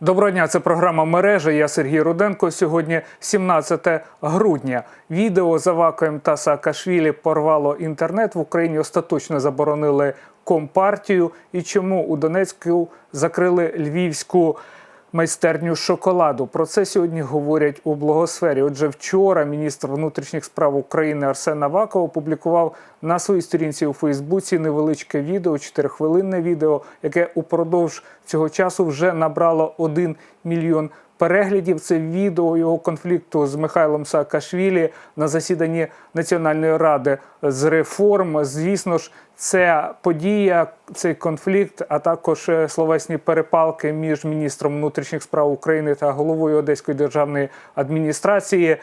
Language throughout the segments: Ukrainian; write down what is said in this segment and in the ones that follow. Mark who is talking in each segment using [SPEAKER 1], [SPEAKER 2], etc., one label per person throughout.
[SPEAKER 1] Доброго дня, це програма мережа. Я Сергій Руденко. Сьогодні 17 грудня. Відео з Авакоєм та Саакашвілі порвало інтернет. В Україні остаточно заборонили компартію. І чому у Донецьку закрили львівську майстерню шоколаду? Про це сьогодні говорять у благосфері. Отже, вчора міністр внутрішніх справ України Арсен Аваков опублікував на своїй сторінці у Фейсбуці невеличке відео, 4-хвилинне відео, яке упродовж цього часу вже набрало 1 мільйон переглядів. Це відео його конфлікту з Михайлом Саакашвілі на засіданні Національної ради з реформ. Звісно ж, це подія, цей конфлікт, а також е, словесні перепалки між міністром внутрішніх справ України та головою Одеської державної адміністрації.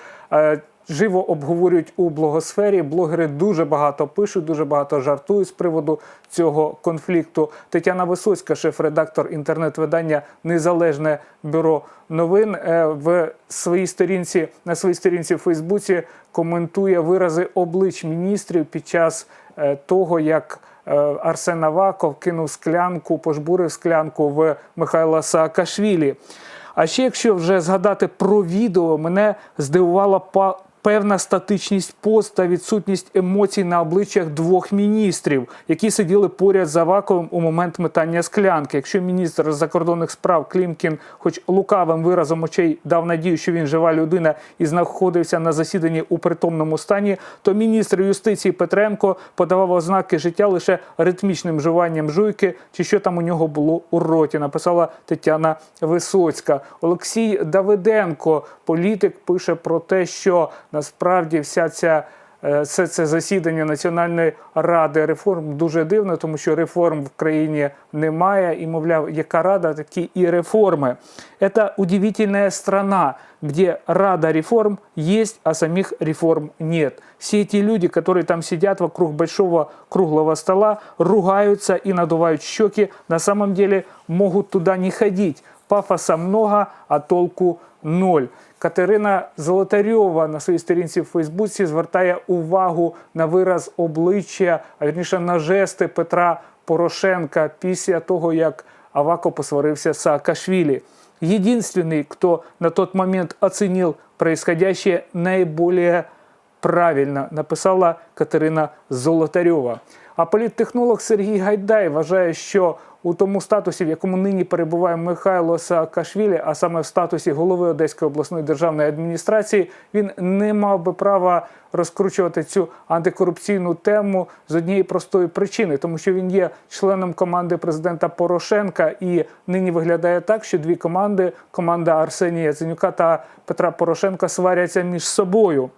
[SPEAKER 1] Живо обговорюють у блогосфері. Блогери дуже багато пишуть, дуже багато жартують з приводу цього конфлікту. Тетяна Висоцька, шеф-редактор інтернет-видання Незалежне бюро новин, е, в своїй сторінці на своїй сторінці в Фейсбуці коментує вирази облич міністрів під час е, того, як е, Арсен Аваков кинув склянку, пожбурив склянку в Михайла Саакашвілі. А ще якщо вже згадати про відео, мене здивувала певна статичність пост та відсутність емоцій на обличчях двох міністрів, які сиділи поряд з Аваковим у момент метання склянки. Якщо міністр закордонних справ Клімкін, хоч лукавим виразом очей дав надію, що він жива людина і знаходився на засіданні у притомному стані, то міністр юстиції Петренко подавав ознаки життя лише ритмічним жуванням жуйки, чи що там у нього було у роті. Написала Тетяна Висоцька. Олексій Давиденко, політик, пише про те, що насправді вся ця. Все це засідання Національної ради реформ дуже дивно, тому що реформ в країні немає. І, мовляв, яка рада, такі і реформи. Це удивительная страна, где рада реформ есть, а самих реформ нет. Все эти люди, которые там сидят вокруг большого круглого стола, ругаются и надувают щеки, на самом деле могут туда не ходить. Пафоса много, а толку ноль. Катерина Золотарьова на своїй сторінці в Фейсбуці звертає увагу на вираз обличчя, а вірніше на жести Петра Порошенка після того, як Авако посварився з Саакашвили. Единственный, кто на тот момент оценил происходящее наиболее правильно, написала Катерина Золотарьова. А політтехнолог Сергій Гайдай вважає, що у тому статусі, в якому нині перебуває Михайло Саакашвілі, а саме в статусі голови Одеської обласної державної адміністрації, він не мав би права розкручувати цю антикорупційну тему з однієї простої причини, тому що він є членом команди президента Порошенка, і нині виглядає так, що дві команди команда Арсенія Яценюка та Петра Порошенка сваряться між собою.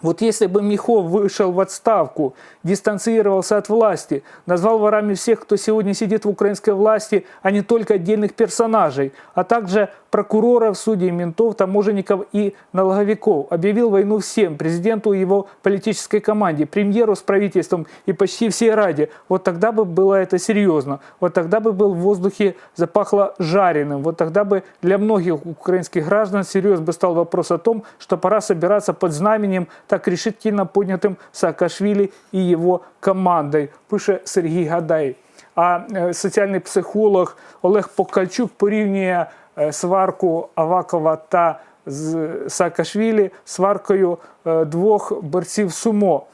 [SPEAKER 1] Вот если бы Михов вышел в отставку, дистанцировался от власти, назвал ворами всех, кто сегодня сидит в украинской власти, а не только отдельных персонажей, а также прокуроров, судей, ментов, таможенников и налоговиков, объявил войну всем, президенту и его политической команде, премьеру с правительством и почти всей Раде, вот тогда бы было это серьезно, вот тогда бы был в воздухе запахло жареным, вот тогда бы для многих украинских граждан серьез бы стал вопрос о том, что пора собираться под знаменем так решительно поднятым Саакашвили и его командой, пише Сергій Гадай. А е, соціальний психолог Олег Покальчук порівнює е, сварку Авакова та Саакашвілі сваркою е, двох борців сумо.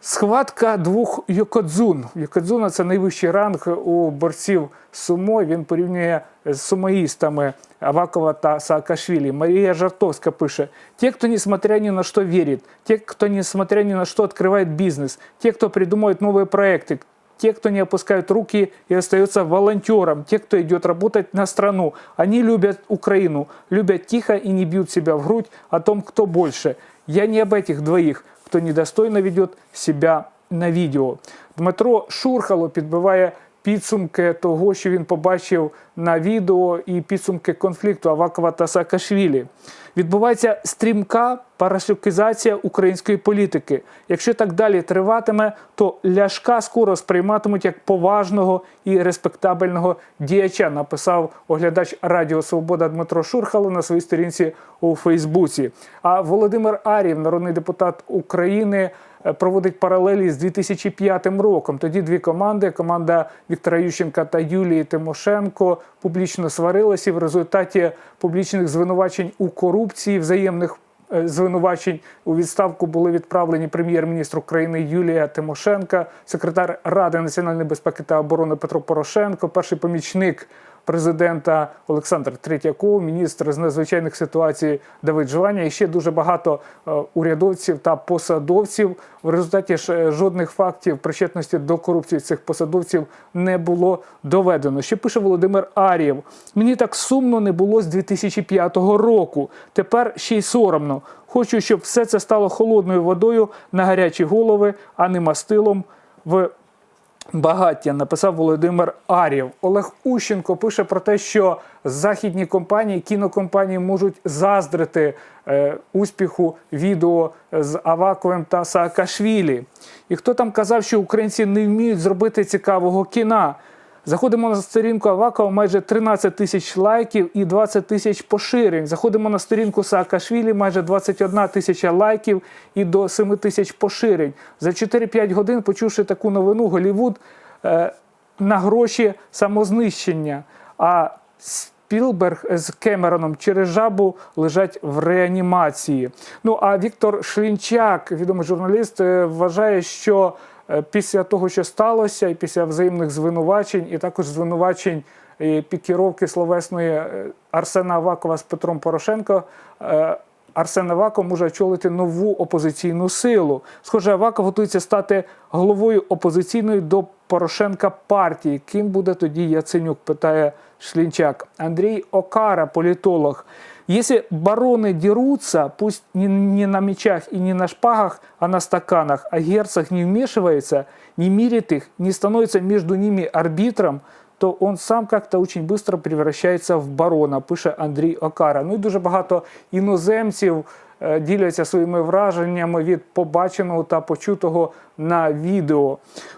[SPEAKER 1] Схватка двох йокодзун. Йокодзуна це найвищий ранг у борців сумо. Він порівнює з сумоїстами Авакова та Саакашвили. Мария Жартовская пише, те, кто несмотря ни на что верит, те, кто несмотря ни на что открывает бизнес, те, кто придумывает новые проекты, те, кто не опускают руки и остается волонтером, те, кто идет работать на страну. Они любят Украину, любят тихо и не бьют себя в грудь о том, кто больше. Я не об этих двоих, Кто недостойно ведет себя на відео. Дмитро Шурхало підбиває підсумки того, що він побачив на відео, і підсумки конфлікту Авакова та Саакашвілі. Відбувається стрімка парашюкізація української політики. Якщо так далі триватиме, то Ляшка скоро сприйматимуть як поважного і респектабельного діяча, написав оглядач Радіо Свобода Дмитро Шурхало на своїй сторінці у Фейсбуці. А Володимир Арів, народний депутат України, проводить паралелі з 2005 роком. Тоді дві команди: команда Віктора Ющенка та Юлії Тимошенко публічно сварилися. В результаті публічних звинувачень у корупції, взаємних е, звинувачень у відставку були відправлені прем'єр-міністр України Юлія Тимошенка, секретар Ради національної безпеки та оборони Петро Порошенко, перший помічник президента Олександр Третьяков, міністр з надзвичайних ситуацій Давид Жваня і ще дуже багато е, урядовців та посадовців. В результаті ж е, жодних фактів причетності до корупції цих посадовців не було доведено. Ще пише Володимир Ар'єв. Мені так сумно не було з 2005 року. Тепер ще й соромно. Хочу, щоб все це стало холодною водою на гарячі голови, а не мастилом в Багаття написав Володимир Арів. Олег Ущенко пише про те, що західні компанії, кінокомпанії можуть заздрити е, успіху відео з Аваковим та Саакашвілі. І хто там казав, що українці не вміють зробити цікавого кіна? Заходимо на сторінку Авакова, майже 13 тисяч лайків і 20 тисяч поширень. Заходимо на сторінку Саакашвілі, майже 21 тисяча лайків і до 7 тисяч поширень. За 4-5 годин, почувши таку новину, Голівуд е, на гроші самознищення. А Спілберг з Кемероном через жабу лежать в реанімації. Ну а Віктор Шлінчак, відомий журналіст, е, вважає, що після того, що сталося, і після взаємних звинувачень, і також звинувачень пікіровки словесної е, Арсена Авакова з Петром Порошенко. е, Арсен Аваков може очолити нову опозиційну силу. Схоже, Аваков готується стати головою опозиційної до Порошенка партії. Ким буде тоді Яценюк? питає Шлінчак. Андрій Окара, політолог. Если бароны дерутся, пусть не, не на мечах и не на шпагах, а на стаканах, а герцог не вмешивается, не мирит их, не становится между ними арбитром, то он сам как-то очень быстро превращается в барона, пише Андрій Окара. Ну і дуже багато іноземців е, діляться своїми враженнями від побаченого та почутого на відео.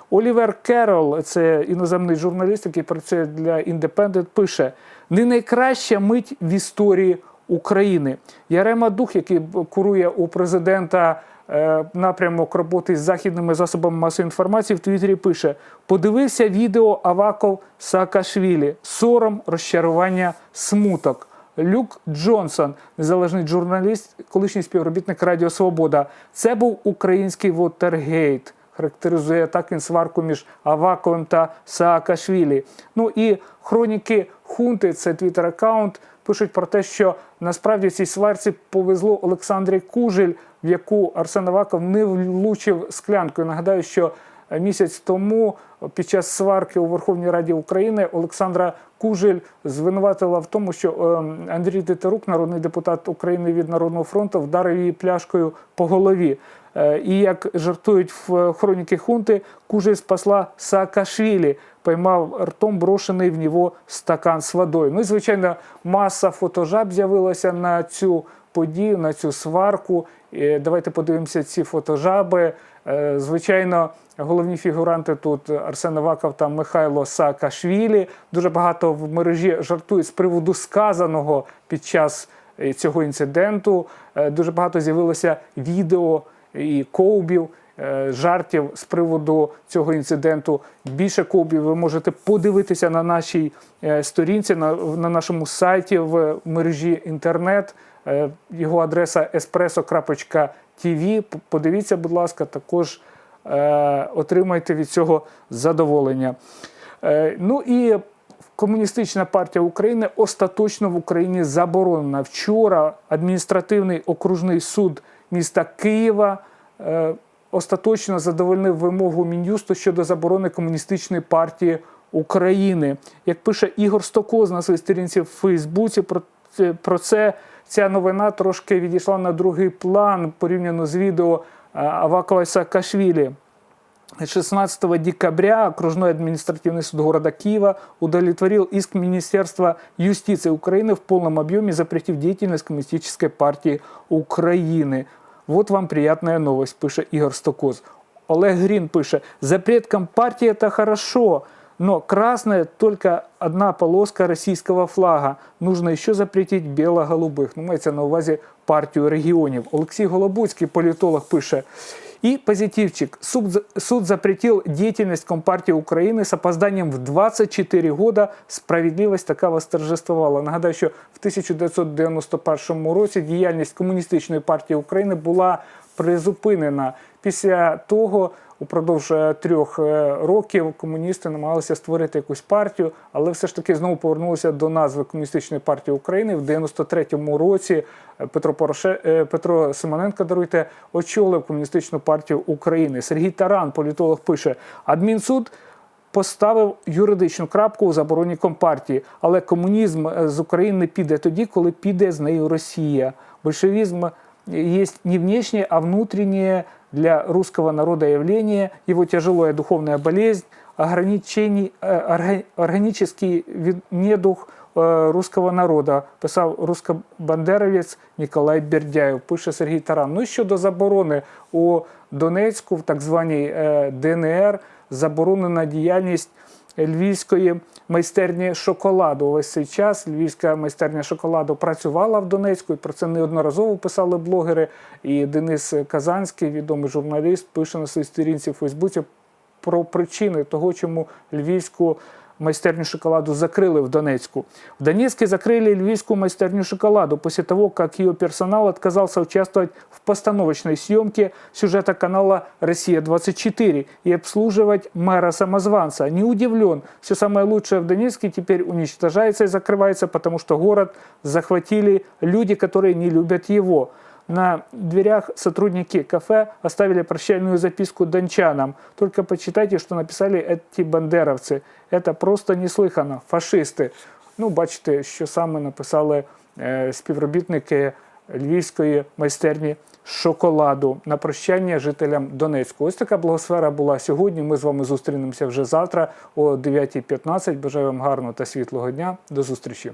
[SPEAKER 1] Олівер Керол, це іноземний журналіст, який працює для Independent, пише: не найкраща мить в історії України. Ярема Дух, який курує у президента е, напрямок роботи з західними засобами масової інформації, в Твіттері пише: подивився відео Аваков Саакашвілі. Сором, розчарування, смуток. Люк Джонсон, незалежний журналіст, колишній співробітник Радіо Свобода. Це був український Вотергейт. Характеризує так він сварку між Аваковим та Саакашвілі. Ну і хроніки Хунти, це твіттер аккаунт, пишуть про те, що насправді цій сварці повезло Олександрі Кужель, в яку Арсен Аваков не влучив склянкою. Нагадаю, що місяць тому під час сварки у Верховній Раді України Олександра Кужель звинуватила в тому, що е, Андрій Тетерук, народний депутат України від Народного фронту, вдарив її пляшкою по голові. Е, І як жартують в хроніки Хунти, Кужель спасла Саакашвілі, поймав ртом брошений в нього стакан з водою. Ну і звичайно, маса фотожаб з'явилася на цю подію, на цю сварку. І Давайте подивимося ці фотожаби. Е, Звичайно, головні фігуранти тут Арсен Аваков та Михайло Саакашвілі. Дуже багато в мережі жартують з приводу сказаного під час е, цього інциденту. Е, Дуже багато з'явилося відео і ковбів. е, Жартів з приводу цього інциденту. Більше ковбів ви можете подивитися на нашій е, сторінці, на, на нашому сайті в мережі інтернет. Е, Його адреса espresso.tv. Подивіться, будь ласка, також е, отримайте від цього задоволення. Е, ну і Комуністична партія України остаточно в Україні заборонена. Вчора адміністративний окружний суд міста Києва е, остаточно задовольнив вимогу Мін'юсту щодо заборони комуністичної партії України. Як пише Ігор Стокоз на своїй сторінці в Фейсбуці, про це, про це ця новина трошки відійшла на другий план порівняно з відео е, Авакова і Саакашвілі. 16 декабря окружной административный суд города Киева удовлетворил иск Министерства юстиции Украины в полном объеме, запретив деятельность Коммунистической партии Украины. Вот вам приятная новость, пише Ігор Стокоз. Олег Грін пише, запрет компартии та хорошо, но красная только одна полоска российского флага. Нужно еще запретить бело-голубых. Ну, мається на увазі партію регіонів. Олексій Голобуцький, політолог, пише, И позитивчик. Суд, суд запретил деятельность Компартии Украины с опозданием в 24 года. Справедливость така восторжествувала. Нагадаю, що в 1991 році діяльність Комуністичної партії України була призупинена. Після того, упродовж е, трьох е, років, комуністи намагалися створити якусь партію, але все ж таки знову повернулися до назви Комуністичної партії України. В 93-му році е, Петро Пороше... Петро Симоненко даруйте очолив Комуністичну партію України. Сергій Таран, політолог, пише: адмінсуд поставив юридичну крапку у забороні компартії, але комунізм з України піде тоді, коли піде з нею Росія. Большевизм есть не внешнее, а внутреннее для русского народа явление, его тяжелая духовная болезнь, ограничений, э, орга- органический недух э, русского народа, писав русскобандеровець Ніколай Бердяєв, пише Сергій Таран. Ну і щодо заборони у Донецьку, в так званій е, ДНР, заборонена діяльність львівської майстерні шоколаду. весь цей час львівська майстерня шоколаду працювала в Донецьку, і про це неодноразово писали блогери. І Денис Казанський, відомий журналіст, пише на своїй сторінці в Фейсбуці про причини того, чому львівську майстерню шоколаду закрыли в Донецку. В Донецке закрыли львивскую майстерню шоколаду после того, как ее персонал отказался участвовать в постановочной съемке сюжета канала «Россия-24» и обслуживать мэра-самозванца. Не удивлен, все самое лучшее в Донецке теперь уничтожается и закрывается, потому что город захватили люди, которые не любят его. На дверях сотрудники кафе оставили прощальную записку дончанам. Только почитайте, что написали эти бандеровцы. Это просто неслыхано. Фашисти. Ну, бачите, що саме написали е, співробітники львівської майстерні шоколаду на прощання жителям Донецьку. Ось така благосфера була сьогодні. Ми з вами зустрінемося вже завтра о 9.15. Бажаю вам гарного та світлого дня. До зустрічі.